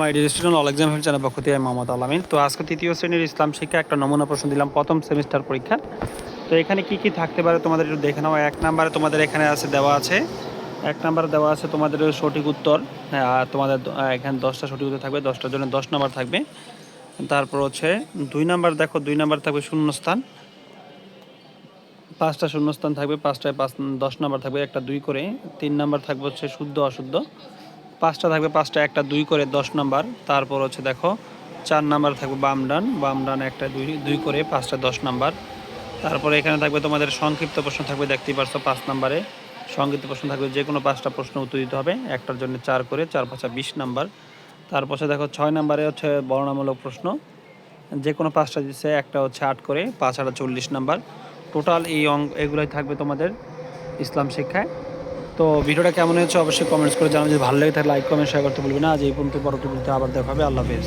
My student all exam channel পক্ষ থেকে মোহাম্মদ তো আজকে তৃতীয় শ্রেণির ইসলাম শিক্ষা একটা নমুনা প্রশ্ন দিলাম প্রথম সেমিস্টার পরীক্ষা। তো এখানে কি কি থাকতে পারে তোমাদের দেখে এক নাম্বারে তোমাদের এখানে আছে দেওয়া আছে। এক দেওয়া আছে তোমাদের সঠিক উত্তর। হ্যাঁ, তোমাদের এখানে দশটা সঠিক উত্তর থাকবে দশটার জন্য দশ নাম্বার থাকবে। তারপর হচ্ছে দুই নাম্বার দেখো দুই নাম্বার থাকবে শূন্যস্থান। পাঁচটা শূন্যস্থান থাকবে পাঁচটায় পাঁচ দশ নাম্বার থাকবে একটা দুই করে। তিন নাম্বার থাকবে হচ্ছে শুদ্ধ অশুদ্ধ। পাঁচটা থাকবে, পাঁচটা একটা, দুই করে দশ নাম্বার। তারপর হচ্ছে দেখো, চার নাম্বার থাকবে বাম ডান বাম ডান একটা, দুই দুই করে পাঁচটা দশ নাম্বার। তারপরে এখানে থাকবে তোমাদের সংক্ষিপ্ত প্রশ্ন থাকবে, দেখতেই পারছ পাঁচ নাম্বারে। সংক্ষিপ্ত প্রশ্ন থাকবে, যে কোনো পাঁচটা প্রশ্ন উত্তর দিতে হবে, একটার জন্য চার করে, চার পাঁচা বিশ নাম্বার। তারপরে দেখো, ছয় নাম্বারে হচ্ছে বর্ণনামূলক প্রশ্ন। যে কোনো পাঁচটা দিচ্ছে, একটা হচ্ছে আট করে, পাঁচ আটা চল্লিশ নাম্বার। টোটাল এই অঙ্ক, এগুলোই থাকবে তোমাদের ইসলাম শিক্ষায়। তো ভিডিওটা কেমন হয়েছে অবশ্যই কমেন্টস করে জানাব যদি ভালো লাগে তাহলে লাইক কমেন্ট শেয়ার করতে বলবি না। আজ এই পর্যন্ত পরবর্তী আবার দেখা হবে। আল্লাহ হাফেজ।